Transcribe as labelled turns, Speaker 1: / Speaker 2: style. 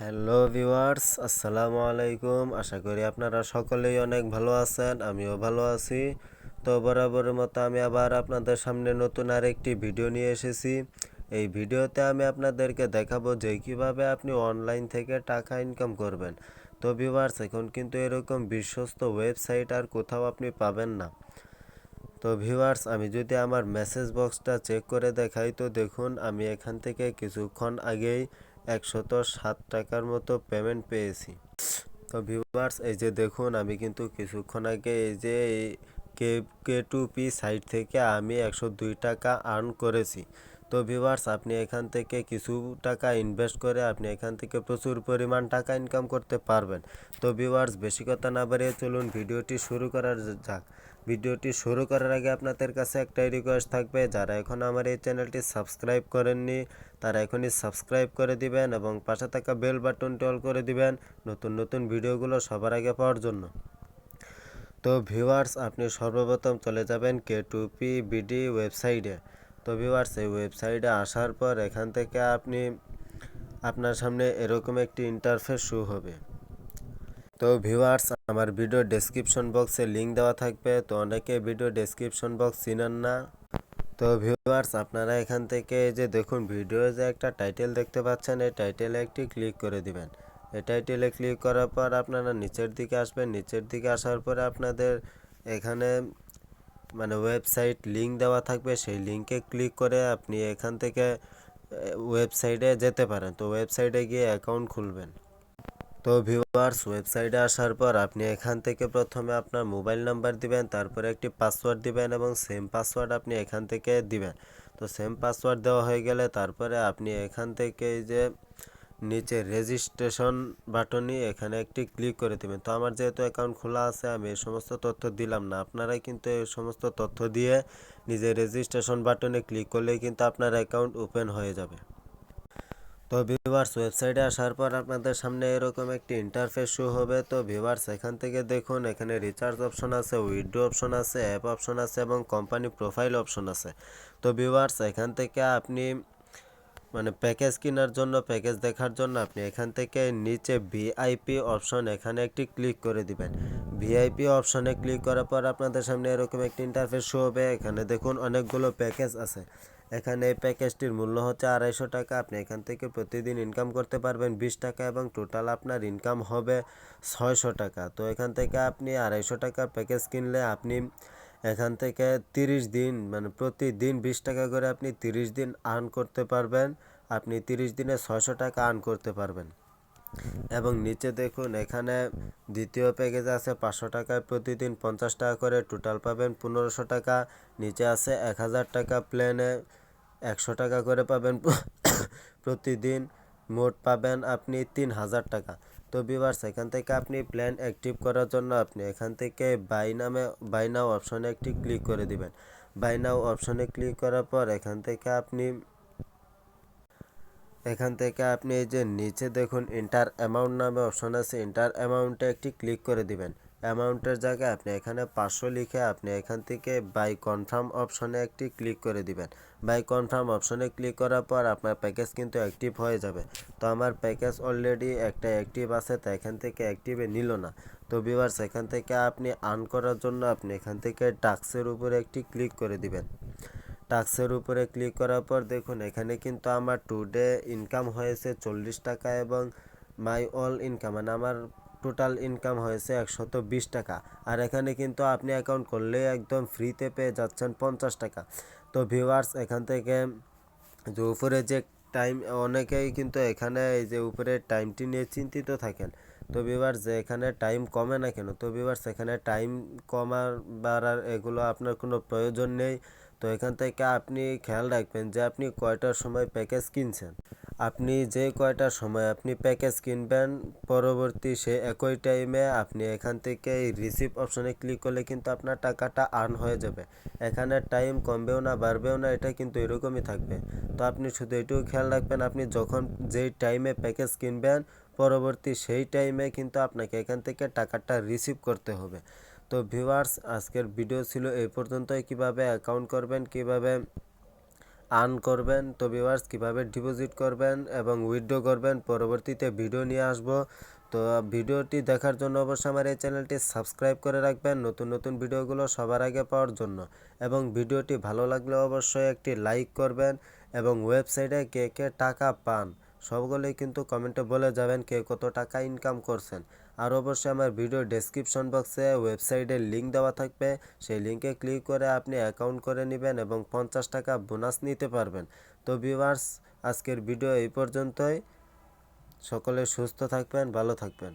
Speaker 1: Hello viewers, আসসালামু আলাইকুম। আশা করি আপনারা সকলেই অনেক ভালো আছেন, আমিও ভালো আছি। তো বরাবরের মতো আমি আবার আপনাদের সামনে নতুন আরেকটি ভিডিও নিয়ে এসেছি। এই ভিডিওতে আমি আপনাদেরকে দেখাবো যে কীভাবে আপনি অনলাইন থেকে টাকা ইনকাম করবেন। তো ভিউয়ার্স, এখন কিন্তু এরকম বিশ্বস্ত ওয়েবসাইট আর কোথাও আপনি পাবেন না। তো ভিউয়ার্স, আমি যদি আমার মেসেজ বক্সটা চেক করে দেখাই, তো দেখুন, আমি এখান থেকে কিছুক্ষণ আগেই একশত সাত টাকার মতো পেমেন্ট পেয়েছি। তো ভিউয়ার্স এই যে দেখুন, আমি কিন্তু কিছুক্ষণ আগে এই যে K K two P site থেকে আমি একশো দুই টাকা আর্ন করেছি। তো ভিউয়ার্স আপনি এখান থেকে কিছু টাকা ইনভেস্ট করে আপনি এখান থেকে প্রচুর পরিমাণ টাকা ইনকাম করতে পারবেন। তো ভিউয়ার্স বেশি কথা না বাড়িয়ে চলুন, ভিডিওটি শুরু করার যাক। ভিডিওটি শুরু করার আগে আপনাদের কাছে একটাই রিকোয়েস্ট থাকবে, যারা এখন আমার এই চ্যানেলটি সাবস্ক্রাইব করেননি, তারা এখনই সাবস্ক্রাইব করে দিবেন এবং পাশে থাকা বেল বাটনটি অল করে দিবেন নতুন নতুন ভিডিওগুলো সবার আগে পাওয়ার জন্য। তো ভিউয়ার্স আপনি সর্বপ্রথম চলে যাবেন কে টু পি বিডি ওয়েবসাইটে তো ভিউয়ার্স এই ওয়েবসাইটে আসার পর এখান থেকে আপনি আপনার সামনে এরকম একটি ইন্টারফেস শো হবে। তো ভিউয়ার্স, আমার ভিডিও ডেসক্রিপশন বক্সে লিংক দেওয়া থাকবে, তো অনেকে ভিডিও ডেসক্রিপশন বক্স চিনেন না। তো ভিউয়ার্স, আপনারা এখান থেকে যে দেখুন ভিডিও যে একটা টাইটেল দেখতে পাচ্ছেন, এই টাইটেলে একটি ক্লিক করে দিবেন। এই টাইটেলে ক্লিক করার পর আপনারা নিচের দিকে আসবেন, নিচের দিকে আসার পরে আপনাদের এখানে মানে ওয়েবসাইট লিংক দেওয়া থাকবে, সেই লিংকে ক্লিক করে আপনি এখান থেকে ওয়েবসাইটে যেতে পারেন। তো ওয়েবসাইটে গিয়ে অ্যাকাউন্ট খুলবেন। তো ভিউয়ার্স ওয়েবসাইটে আসার পর আপনি এখান থেকে প্রথমে আপনার মোবাইল নাম্বার দিবেন, তারপরে একটি পাসওয়ার্ড দিবেন এবং সেম পাসওয়ার্ড আপনি এখান থেকে দিবেন। তো সেম পাসওয়ার্ড দেওয়া হয়ে গেলে তারপরে আপনি এখান থেকে যে নিচে রেজিস্ট্রেশন বাটনই এখানে একটি ক্লিক করে দেবেন। তো আমার যেহেতু অ্যাকাউন্ট খোলা আছে, আমি এই সমস্ত তথ্য দিলাম না। আপনারাই কিন্তু এই সমস্ত তথ্য দিয়ে নিজের রেজিস্ট্রেশন বাটনে ক্লিক করলেই কিন্তু আপনার অ্যাকাউন্ট ওপেন হয়ে যাবে। তো ভিউয়ার্স ওয়েবসাইটে আসার পর আপনাদের সামনে এরকম একটি ইন্টারফেস শো হবে। তো ভিউয়ার্স এখান থেকে দেখুন, এখানে রিচার্জ অপশন আছে উইড্রো অপশন আছে অ্যাপ অপশন আছে এবং কোম্পানি প্রোফাইল অপশন আছে। তো ভিউয়ার্স এখান থেকে আপনি মানে প্যাকেজ কেনার জন্য প্যাকেজ দেখার জন্য আপনি এখান থেকে নিচে ভিআইপি অপশন এখানে একটি ক্লিক করে দিবেন। ভিআইপি অপশনে ক্লিক করার পর আপনাদের সামনে এরকম একটি ইন্টারফেস শো হবে। এখানে দেখুন, অনেকগুলো প্যাকেজ আছে। এখানে এই প্যাকেজটির মূল্য হচ্ছে আড়াইশো টাকা। আপনি এখান থেকে প্রতিদিন ইনকাম করতে পারবেন বিশ টাকা এবং টোটাল আপনার ইনকাম হবে ছয়শো টাকা। তো এখান থেকে আপনি আড়াইশো টাকা প্যাকেজ কিনলে আপনি এখান থেকে তিরিশ দিন মানে প্রতিদিন বিশ টাকা করে আপনি তিরিশ দিন আর্ন করতে পারবেন। আপনি তিরিশ দিনে ছয়শো টাকা আর্ন করতে পারবেন। এবং নিচে দেখুন, এখানে দ্বিতীয় প্যাকেজ আছে পাঁচশো টাকায় প্রতিদিন পঞ্চাশ টাকা করে টোটাল পাবেন পনেরোশো টাকা। নিচে আছে এক হাজার টাকা প্লেনে একশো টাকা করে পাবেন প্রতিদিন। মোট পাবেন আপনি তিন হাজার টাকা। তো বিভার্স এখান থেকে আপনি প্ল্যান অ্যাক্টিভ করার জন্য আপনি এখান থেকে বাই নামে বাই নাও অপশনে একটি ক্লিক করে দিবেন। বাই নাও অপশনে ক্লিক করার পর এখান থেকে আপনি এখান থেকে আপনি এই যে নিচে দেখুন ইন্টার অ্যামাউন্ট নামে অপশন আছে। ইন্টার অ্যামাউন্টে একটি ক্লিক করে দিবেন। অ্যামাউন্টের জায়গায় আপনি এখানে পাঁচশো লিখে আপনি এখান থেকে বাই কনফার্ম অপশনে একটি ক্লিক করে দিবেন। বাই কনফার্ম অপশনে ক্লিক করার পর আপনার প্যাকেজ কিন্তু অ্যাক্টিভ হয়ে যাবে। তো আমার প্যাকেজ অলরেডি একটা অ্যাক্টিভ আছে, তো এখান থেকে অ্যাক্টিভে নিল না। তো ভিউয়ার্স এখান থেকে আপনি আর্ন করার জন্য আপনি এখান থেকে টাক্সের উপরে একটি ক্লিক করে দিবেন। টাক্সের উপরে ক্লিক করার পর দেখুন, এখানে কিন্তু আমার টুডে ইনকাম হয়েছে চল্লিশ টাকা এবং মাই অল ইনকাম মানে আমার টোটাল ইনকাম হয়েছে একশত বিশ টাকা। আর এখানে কিন্তু আপনি অ্যাকাউন্ট করলে একদম ফ্রিতে পেয়ে যাচ্ছেন পঞ্চাশ টাকা। তো ভিউয়ার্স এখান থেকে যে উপরে যে টাইম অনেকেই কিন্তু এখানে এই যে উপরে টাইমটি নিয়ে চিন্তিত থাকেন। তো ভিউয়ার্স যে এখানে টাইম কমে না কেন? তো ভিউয়ার্স এখানে টাইম কমার, বাড়ার এগুলো আপনার কোনো প্রয়োজন নেই। তো এখান থেকে আপনি খেয়াল রাখবেন যে আপনি কয়টার সময় প্যাকেজ কিনছেন। আপনি যে কয়টার সময় আপনি প্যাকেজ কিনবেন, পরবর্তী সে একই টাইমে আপনি এখান থেকে রিসিভ অপশনে ক্লিক করলে কিন্তু আপনার টাকাটা আর্ন হয়ে যাবে। এখানে টাইম কমবেও না, বাড়বেও না, এটা কিন্তু এরকমই থাকবে। তো আপনি শুধু এটুকু খেয়াল রাখবেন, আপনি যখন যেই টাইমে প্যাকেজ কিনবেন, পরবর্তী সেই টাইমে কিন্তু আপনাকে এখান থেকে টাকাটা রিসিভ করতে হবে। তো ভিউয়ার্স আজকের ভিডিও ছিল এই পর্যন্তই। কীভাবে অ্যাকাউন্ট করবেন, কীভাবে আর্ন করবেন, তো ভিউয়ার্স কীভাবে ডিপোজিট করবেন এবং উইথড্র করবেন, পরবর্তীতে ভিডিও নিয়ে আসব। তো ভিডিওটি দেখার জন্য অবশ্যই আমার এই চ্যানেলটি সাবস্ক্রাইব করে রাখবেন, নতুন নতুন ভিডিওগুলো সবার আগে পাওয়ার জন্য। এবং ভিডিওটি ভালো লাগলে অবশ্যই একটি লাইক করবেন এবং ওয়েবসাইটে কে কে টাকা পান। সবগুলোই কিন্তু কমেন্টে বলে যাবেন কে কত টাকা ইনকাম করছেন। আর অবশ্যই আমার ভিডিও ডেসক্রিপশন বক্সে ওয়েবসাইটের লিঙ্ক দেওয়া থাকবে। সেই লিঙ্কে ক্লিক করে আপনি অ্যাকাউন্ট করে নেবেন এবং পঞ্চাশ টাকা বোনাস নিতে পারবেন। তো ভিউয়ার্স আজকের ভিডিও এই পর্যন্তই। সকলে সুস্থ থাকবেন, ভালো থাকবেন।